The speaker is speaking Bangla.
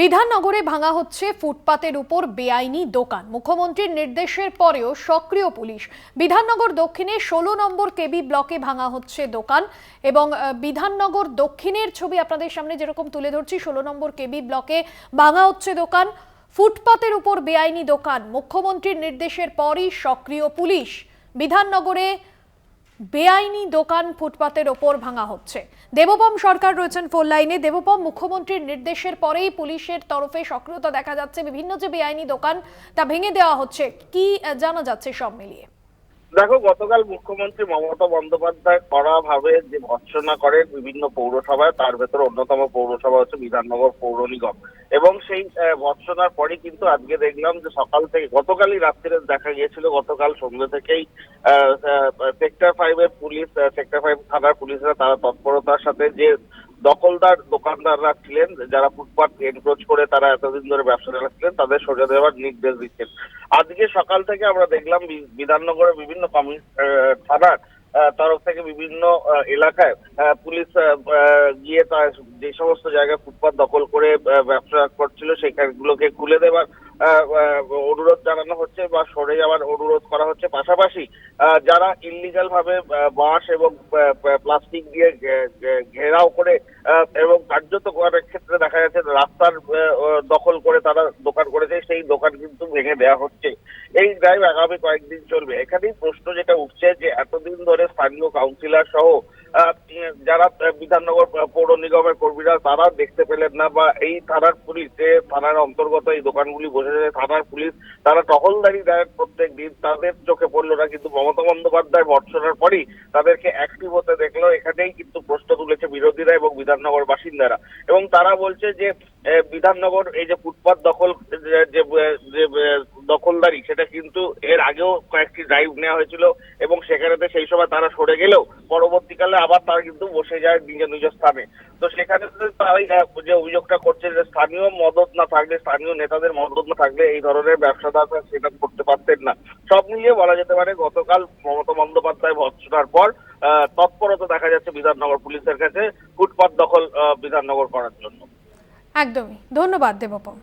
বিধাননগরে ভাঙা হচ্ছে ফুটপাতের উপর বেআইনি দোকান। মুখ্যমন্ত্রীর নির্দেশের পরেও সক্রিয় পুলিশ। বিধাননগর দক্ষিণে ষোলো নম্বর কেবি ব্লকে ভাঙা হচ্ছে দোকান এবং বিধাননগর দক্ষিণের ছবি আপনাদের সামনে যেরকম তুলে ধরছি, ষোলো নম্বর কেবি ব্লকে ভাঙা হচ্ছে দোকান। ফুটপাতের উপর বেআইনি দোকান। মুখ্যমন্ত্রীর নির্দেশের পরই সক্রিয় পুলিশ। বিধাননগরে বেআইনি দোকান ফুটপাতের ওপর ভাঙা হচ্ছে। দেবপম সরকার রয়েছেন ফোন লাইনে দেবপম, মুখ্যমন্ত্রীর নির্দেশের পরেই পুলিশের তরফে সক্রিয়তা দেখা যাচ্ছে। বিভিন্ন যে বেআইনি দোকান, তা ভেঙে দেওয়া হচ্ছে। কি জানা যাচ্ছে সব মিলিয়ে? দেখো, গতকাল মুখ্যমন্ত্রী মমতা বন্দ্যোপাধ্যায় কড়া ভাবে যে ভর্সনা করেন বিভিন্ন পৌরসভায়, তার ভেতরে অন্যতম পৌরসভা হচ্ছে বিধাননগর পৌর নিগম। এবং সেই আহ, ভর্সনার পরে কিন্তু আজকে দেখলাম যে সকাল থেকে গতকালই রাত্রিরে দেখা গিয়েছিল গতকাল সন্ধ্যে থেকেই সেক্টর ফাইভের পুলিশ সেক্টর ফাইভ থানার পুলিশরা তারা তৎপরতার সাথে যে দখলদার দোকানদাররা ছিলেন যারা ফুটপাথ এনক্রোচ করে তারা এতদিন ধরে ব্যবসা চালাচ্ছিলেন তাদের সরিয়ে দেওয়ার নির্দেশ দিচ্ছেন। আজকে সকাল থেকে আমরা দেখলাম বিধাননগরের বিভিন্ন কমি আহ, থানার তরফ থেকে বিভিন্ন এলাকায় পুলিশ গিয়ে তার যে সমস্ত জায়গায় ফুটপাত দখল করে ব্যবসা করছিল সেখানগুলোকে খুলে দেওয়ার অনুরোধ জানানো হচ্ছে বা সরে যাওয়ার অনুরোধ করা হচ্ছে। পাশাপাশি যারা ইলিগাল ভাবে বাঁশ এবং প্লাস্টিক দিয়ে ঘেরাও করে এবং কার্যত করার ক্ষেত্রে দেখা যাচ্ছে রাস্তার দখল করে তারা দোকান করেছে, সেই দোকান কিন্তু ভেঙে দেওয়া হচ্ছে। এই ড্রাইভ আগামী কয়েকদিন চলবে। এখানেই প্রশ্ন যেটা উঠছে যে, এতদিন ধরে স্থানীয় কাউন্সিলর সহ যারা বিধাননগর পৌর নিগমের কর্মীরা, তারা দেখতে পেলেন না বা এই থানার পুলিশ, যে থানার অন্তর্গত এই দোকানগুলি বসে আছে থানার পুলিশ, তারা টহলদারি দেয় প্রত্যেক দিন। তাদের চোখে পড়ল না, কিন্তু মমতা বন্দ্যোপাধ্যায় ভর্সনার পরই তাদেরকে অ্যাক্টিভ হতে দেখল। এখানেই কিন্তু প্রশ্ন তুলেছে বিরোধীরা এবং বিধাননগর বাসিন্দারা। এবং তারা বলছে যে বিধাননগর এই যে ফুটপাত দখল, যে- দখলদারি, সেটা কিন্তু এর আগেও কয়েকটি ড্রাইভ নেওয়া হয়েছিল এবং সেখানেতে সেই সময় তারা সরে গেলেও পরবর্তীকালে আবার তারা কিন্তু বসে যায় নিজ নিজ স্থানে। তো সেখানে তারাই যে অভিযোগটা করছে যে স্থানীয় মদত না থাকলে, স্থানীয় নেতাদের মদত না থাকলে এই ধরনের ব্যবসাদাররা সেটা করতে পারতেন না। সব মিলিয়ে বলা যেতে পারে গতকাল মমতা বন্দ্যোপাধ্যায় ভর্সনার পর তৎপরতা দেখা যাচ্ছে বিধাননগর পুলিশের কাছে ফুটপাত দখল বিধাননগর করার জন্য। একদমই। ধন্যবাদ দেবপম